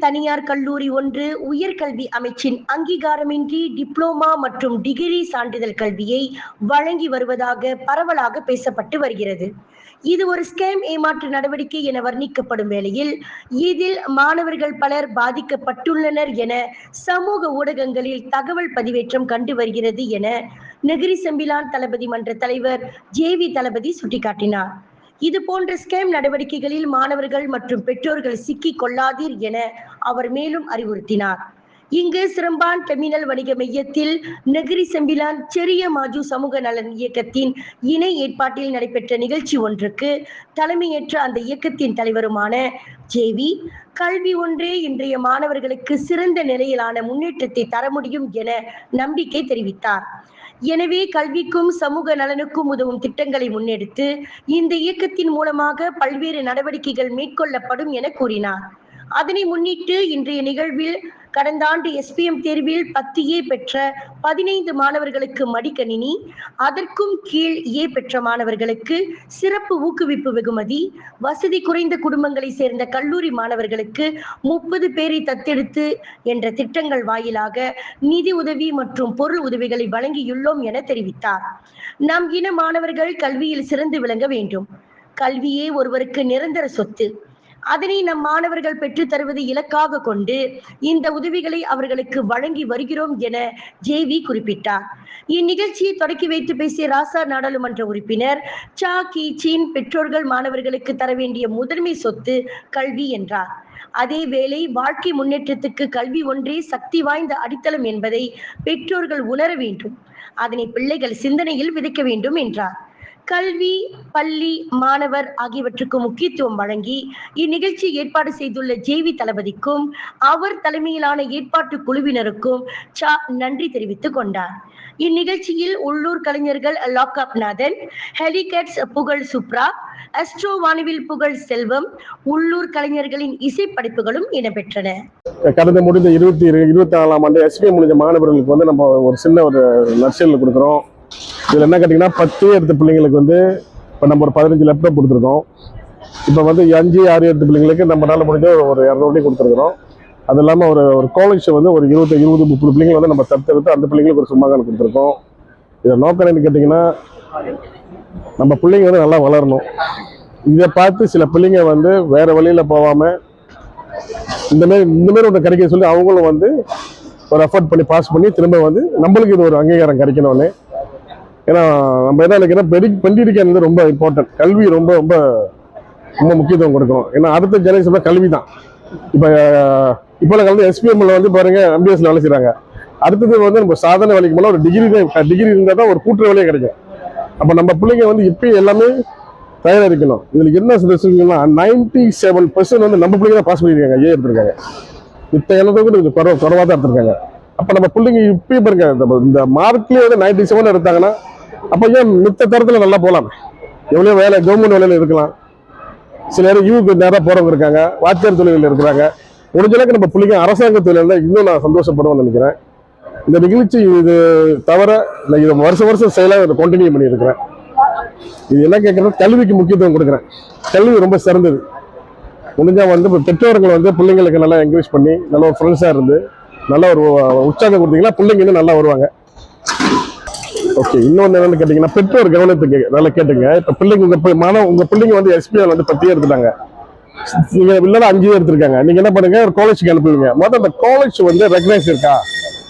தனியார் கல்லூரி ஒன்று உயர்கல்வி அமைச்சின் அங்கீகாரமின்றி டிப்ளோமா மற்றும் டிகிரி சான்றிதழ் கல்வியை வழங்கி வருவதாக பரவலாக பேசப்பட்டு வருகிறது. இது ஒரு ஸ்கேம் ஏமாற்று நடவடிக்கை என வர்ணிக்கப்படும் வேளையில் இதில் மாணவர்கள் பலர் பாதிக்கப்பட்டுள்ளனர் என சமூக ஊடகங்களில் தகவல் பதிவேற்றம் கண்டு வருகிறது என நெகிரி செம்பிலான் தளபதி மன்ற தலைவர் ஜே வி தளபதி சுட்டிக்காட்டினார். இது போன்ற ஸ்கேம் நடவடிக்கைகளில் மாணவர்கள் மற்றும் பெற்றோர்கள் சிக்கி கொள்ளாதீர் என அவர் மேலும் அறிவுறுத்தினார். இங்கு சிரம்பான் டெர்மினல் வணிக மையத்தில் நெகிரி செம்பிலான் செரிய மாஜு சமூக நலன் இயக்கத்தின் இணை ஏற்பாட்டில் நடைபெற்ற நிகழ்ச்சி ஒன்றுக்கு தலைமையேற்ற அந்த இயக்கத்தின் தலைவருமான ஜேவி கல்வி ஒன்றே இன்றைய மாணவர்களுக்கு சிறந்த நிலையிலான முன்னேற்றத்தை தர முடியும் என நம்பிக்கை தெரிவித்தார். எனவே கல்விக்கும் சமூக நலனுக்கும் உதவும் திட்டங்களை முன்னெடுத்து இந்த இயக்கத்தின் மூலமாக பல்வேறு நடவடிக்கைகள் மேற்கொள்ளப்படும் என கூறினார். அதனை முன்னிட்டு இன்றைய நிகழ்வில் கடந்த ஆண்டு எஸ்பிஎம் தேர்வில் பத்து ஏ பெற்ற பதினைந்து மாணவர்களுக்கு மடிக்கணினி அதற்கும் கீழ் ஏ பெற்ற மாணவர்களுக்கு சிறப்பு ஊக்குவிப்பு வெகுமதி வசதி குறைந்த குடும்பங்களை சேர்ந்த கல்லூரி மாணவர்களுக்கு முப்பது பேரை தத்தெடுத்து என்ற திட்டங்கள் வாயிலாக நிதி உதவி மற்றும் பொருள் உதவிகளை வழங்கியுள்ளோம் என தெரிவித்தார். நம் இன மாணவர்கள் கல்வியில் சிறந்து விளங்க வேண்டும். கல்வியே ஒருவருக்கு நிரந்தர சொத்து. அதனை நம் மாணவர்கள் பெற்றுத் தருவது இலக்காக கொண்டு இந்த உதவிகளை அவர்களுக்கு வழங்கி வருகிறோம் என ஜேவி குறிப்பிட்டார். இந்நிகழ்ச்சியை தொடக்கி வைத்து பேசிய ராசா நாடாளுமன்ற உறுப்பினர் சா கி சீன் பெற்றோர்கள் மாணவர்களுக்கு தர வேண்டிய முதன்மை சொத்து கல்வி என்றார். அதேவேளை வாழ்க்கை முன்னேற்றத்துக்கு கல்வி ஒன்றே சக்தி வாய்ந்த அடித்தளம் என்பதை பெற்றோர்கள் உணர வேண்டும். அதனை பிள்ளைகள் சிந்தனையில் விதைக்க வேண்டும் என்றார். கல்வி பள்ளி மாணவர் ஆகியவற்றுக்கு முக்கியத்துவம் வழங்கி இந்நிகழ்ச்சி ஏற்பாடு செய்துள்ள ஜேவி தளபதிக்கும் அவர் தலைமையிலான ஏற்பாட்டு குழுவினருக்கும் சா நன்றி தெரிவித்துக் கொண்டார். இந்நிகழ்ச்சியில் உள்ளூர் கலைஞர்கள் லாக்அப் நாதன் ஹெலிகேட்ஸ் புகழ் சுப்ரா அஸ்ட்ரோ வானவில் புகழ் செல்வம் உள்ளூர் கலைஞர்களின் இசைப்படைப்புகளும் இடம்பெற்றன. கடந்த முடிந்த இருபத்தி இருபத்தி நாலாம் ஆண்டு எஸ்பி முடிஞ்ச மாணவர்களுக்கு வந்து நம்ம ஒரு சின்ன ஒரு நர்சரியில் கொடுக்குறோம். இதில் என்ன கேட்டிங்கன்னா பத்து எடுத்த பிள்ளைங்களுக்கு வந்து இப்போ நம்ம ஒரு பதினஞ்சு லேப்டாப் கொடுத்துருக்கோம். இப்போ வந்து அஞ்சு ஆறு எடுத்த பிள்ளைங்களுக்கு நம்மளால் முடிஞ்ச ஒரு இரநூறு கொடுத்துருக்குறோம். அது இல்லாமல் ஒரு ஒரு காலேஜ் வந்து ஒரு இருபது இருபது முப்பது பிள்ளைங்களை வந்து நம்ம தத்தெடுத்து அந்த பிள்ளைங்களுக்கு ஒரு சும்மாகான கொடுத்துருக்கோம். இதை நோக்கம் என்னன்னு கேட்டிங்கன்னா நம்ம பிள்ளைங்க வந்து நல்லா வளரணும். இதை பார்த்து சில பிள்ளைங்க வந்து வேறு வழியில் போகாமல் இந்தமாரி இந்தமாரி ஒன்று கிடைக்க சொல்லி அவங்களும் வந்து ஒரு எஃபர்ட் பண்ணி பாஸ் பண்ணி திரும்ப வந்து நம்மளுக்கு இது ஒரு அங்கீகாரம் கிடைக்கணும்னு ஏன்னா நம்ம என்ன நினைக்கிறோம் பெரி பெண்டிடிக்கன் வந்து ரொம்ப இம்பார்ட்டன்ட் கல்வி ரொம்ப ரொம்ப ரொம்ப முக்கியத்துவம் கொடுக்கணும் ஏன்னா அடுத்த ஜெனரேஷன் கல்வி தான் இப்போ இப்போ கலந்து எஸ்பிஎம்ல வந்து பாருங்க எம்பிஎஸ்ல வேலை செய்கிறாங்க அடுத்தது வந்து நம்ம சாதனை வேலைக்கு மேலே ஒரு டிகிரி தான் டிகிரி இருந்தால் தான் ஒரு கூட்டுற வேலையே கிடைக்கும். அப்போ நம்ம பிள்ளைங்க வந்து இப்பயும் எல்லாமே தயாராக இருக்கணும் இதில் என்ன சொல்லுங்கன்னா நைன்டி செவன் பர்சன்ட் வந்து நம்ம பிள்ளைங்க தான் பாஸ் பண்ணியிருக்காங்க ஏ எடுத்திருக்காங்க. மித்த எல்லாத்துக்கும் கொஞ்சம் குறவாக தான் எடுத்திருக்காங்க. அப்போ நம்ம பிள்ளைங்க இப்பயும் பாருங்க இந்த- இந்த மார்க்லேயே வந்து நைன்டி செவன் எடுத்தாங்கன்னா அப்போ ஏன் மித்த தரத்தில் நல்லா போகலாம் எவ்வளோ வேலை கவர்மெண்ட் வேலையில் இருக்கலாம். சில நேரம் யூக்கு நேராக போகிறவங்க இருக்காங்க வாத்தியார் தொழிலில் இருக்கிறாங்க. முடிஞ்சளவுக்கு நம்ம பிள்ளைங்க அரசாங்க தொழிலில் இன்னும் நான் சந்தோஷப்படுவேன்னு நினைக்கிறேன். இந்த நிகழ்ச்சி இது தவிர நான் இதை வருஷம் வருஷம் செயலாக இதை கண்டினியூ பண்ணியிருக்கிறேன். இது என்ன கேட்குறது கல்விக்கு முக்கியத்துவம் கொடுக்குறேன். கல்வி ரொம்ப சிறந்தது. முடிஞ்சால் வந்து இப்போ பெற்றோர்கள் வந்து பிள்ளைங்களுக்கு நல்லா என்கரேஜ் பண்ணி நல்ல ஒரு ஃப்ரெண்ட்ஸாக இருந்து நல்ல ஒரு உற்சாகம் கொடுத்தீங்கன்னா பிள்ளைங்க இன்னும் நல்லா வருவாங்க. ஓகே இன்னொன்று என்னன்னு கேட்டிங்கன்னா பெற்றோர் கவனத்துக்கு நல்லா கேட்டுங்க. இப்போ பிள்ளைங்க உங்கள் பி- மாணவ உங்கள் பிள்ளைங்க வந்து எஸ்பிஎல் வந்து பத்தியே எடுத்துட்டாங்க. நீங்க இல்லைன்னா அஞ்சு எடுத்திருக்காங்க. நீங்க என்ன பண்ணுங்க ஒரு காலேஜுக்கு அனுப்புவீங்க மொதல் அந்த காலேஜ் வந்து ரெகனைஸ் இருக்கா?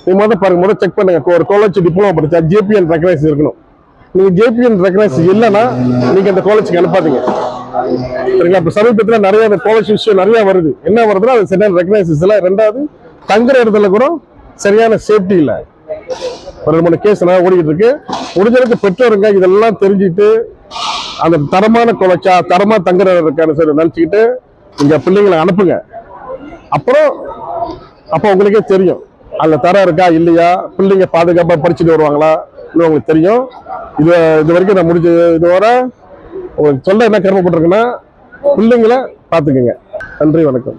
நீங்க மொதல் பாருங்க மொதல் செக் பண்ணுங்க. ஒரு காலேஜ் டிப்ளமோ படிச்சா ஜேபிஎன் ரெகனைஸ் இருக்கணும். நீங்க ஜேபிஎன் ரெகனைஸ் இல்லைன்னா நீங்க அந்த காலேஜுக்கு அனுப்பாதீங்க. சரிங்களா? இப்போ சமீபத்தில் நிறைய அந்த காலேஜ் விஷயம் நிறைய வருது. என்ன வருதுன்னா அது சரியான ரெகனைசஸ் இல்லை. ரெண்டாவது தங்குற இடத்துல கூட சரியான சேஃப்டி இல்லை. ஒரு ரெண்டு மூணு கேஸ் நல்லா ஓடிக்கிட்டு இருக்கு. முடிஞ்சளவுக்கு பெற்றோருங்க இதெல்லாம் தெரிஞ்சுட்டு அந்த தரமான குலைச்சா தரமா தங்குறதுக்கான இருக்கான்னு சொல்லி நினச்சிக்கிட்டு இங்க பிள்ளைங்களை அனுப்புங்க. அப்புறம் அப்போ உங்களுக்கே தெரியும். அதில் தரம் இருக்கா இல்லையா பிள்ளைங்க பாதுகாப்பாக படிச்சுட்டு வருவாங்களா இன்னும் உங்களுக்கு தெரியும். இது இது வரைக்கும் நான் முடிஞ்ச இதுவரை உங்களுக்கு சொல்ல என்ன கருமப்பட்டிருக்குன்னா பிள்ளைங்களை பார்த்துக்குங்க. நன்றி வணக்கம்.